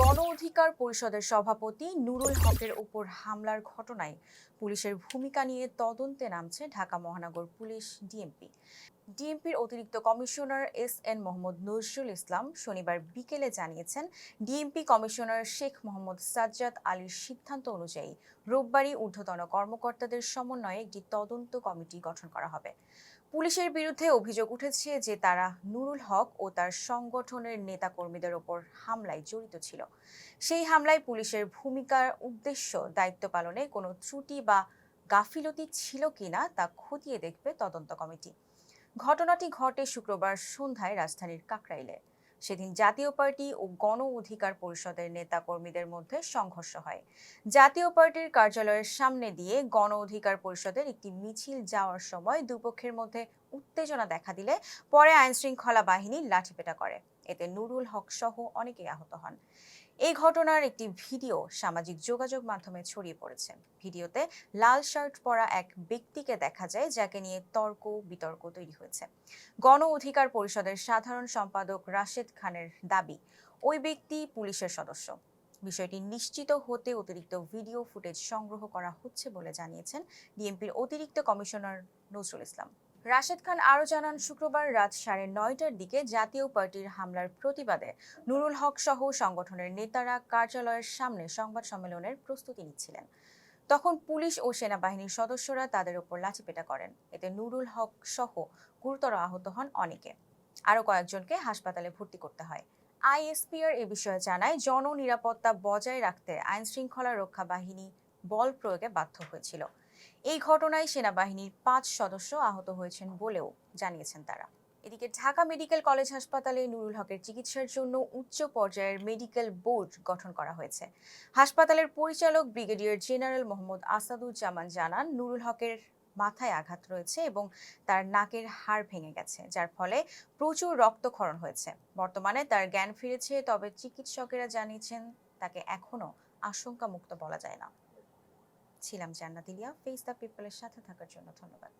গণ অধিকার পরিষদের সভাপতি নুরুল হকের উপর হামলার ঘটনায় পুলিশের ভূমিকা নিয়ে তদন্তে নামছে ঢাকা মহানগর পুলিশ ডিএমপি। ডিএমপির অতিরিক্ত commissioner S N Mohammad Nazrul Islam শনিবার বিকেলে জানিয়েছেন, ডিএমপি কমিশনার শেখ মোহাম্মদ সাজ্জাদ আলীর সিদ্ধান্ত অনুযায়ী রোববারই ঊর্ধ্বতন কর্মকর্তাদের সমন্বয়ে একটি তদন্ত কমিটি গঠন করা হবে। পুলিশের বিরুদ্ধে অভিযোগ উঠেছে যে তারা নুরুল হক ও তার সংগঠনের নেতাকর্মীদের ওপর হামলায় জড়িত ছিল। সেই হামলায় পুলিশের ভূমিকার উদ্দেশ্য দায়িত্ব পালনে কোনো ত্রুটি বা গাফিলতি ছিল কিনা তা খতিয়ে দেখবে তদন্ত কমিটি। ঘটনাটি ঘটে শুক্রবার সন্ধ্যায় রাজধানীর কাকরাইলে। সেদিন জাতীয় পার্টি ও গণ অধিকার পরিষদের নেতাকর্মীদের মধ্যে সংঘর্ষ হয়। জাতীয় পার্টির কার্যালয়ের সামনে দিয়ে গণ অধিকার পরিষদের একটি মিছিল যাওয়ার সময় দুপক্ষের মধ্যে উত্তেজনা দেখা দিলে পরে আইনশৃঙ্খলা বাহিনী লাঠিপেটা করে। এতে নুরুল হক সহ অনেকেই আহত হন। এই ঘটনার একটি ভিডিও সামাজিক যোগাযোগ মাধ্যমে ছড়িয়ে পড়েছে। ভিডিওতে লাল শার্ট পরা এক ব্যক্তিকে দেখা যায়, যাকে নিয়ে তর্ক, বিতর্ক তৈরি হয়েছে। গণ অধিকার পরিষদের সাধারণ সম্পাদক রাশেদ খানের দাবি, ওই ব্যক্তি পুলিশের সদস্য। বিষয়টি নিশ্চিত হতে অতিরিক্ত ভিডিও ফুটেজ সংগ্রহ করা হচ্ছে বলে জানিয়েছেন ডিএমপির অতিরিক্ত কমিশনার নজরুল ইসলাম। রাশেদ খান আরও জানান, শুক্রবার রাত সাড়ে নয়টার দিকে জাতীয় পার্টির হামলার প্রতিবাদে নুরুল হক সহ সংগঠনের নেতারা কার্যালয়ের সামনে সংবাদ সম্মেলনের প্রস্তুতি নিচ্ছিলেন। তখন পুলিশ ও সেনাবাহিনীর সদস্যরা তাদের উপর লাঠিপেটা করেন। এতে নুরুল হক সহ গুরুতর আহত হন অনেকে। আরও কয়েকজনকে হাসপাতালে ভর্তি করতে হয়। আইএসপিআর এ বিষয়ে জানায়, জননিরাপত্তা বজায় রাখতে আইন শৃঙ্খলা রক্ষা বাহিনী বল প্রয়োগে বাধ্য হয়েছিল। এই ঘটনায় সেনাবাহিনীর পাঁচ সদস্য আহত হয়েছেন বলেও জানিয়েছেন তারা। এদিকে ঢাকা মেডিকেল কলেজ হাসপাতালে নুরুল হকের চিকিৎসার জন্য উচ্চ পর্যায়ের মেডিকেল বোর্ড গঠন করা হয়েছে। হাসপাতালের পরিচালক ব্রিগেডিয়ার জেনারেল মোহাম্মদ আসাদুজ্জামান জানান, নুরুল হকের মাথায় আঘাত রয়েছে এবং তার নাকের হাড় ভেঙে গেছে, যার ফলে প্রচুর রক্তক্ষরণ হয়েছে। বর্তমানে তার জ্ঞান ফিরেছে, তবে চিকিৎসকেরা জানিয়েছেন তাকে এখনও আশঙ্কামুক্ত বলা যায় না। ছিলাম জান্নাত ইলিয়া। ফেস দ্য পিপলের সাথে থাকার জন্য ধন্যবাদ।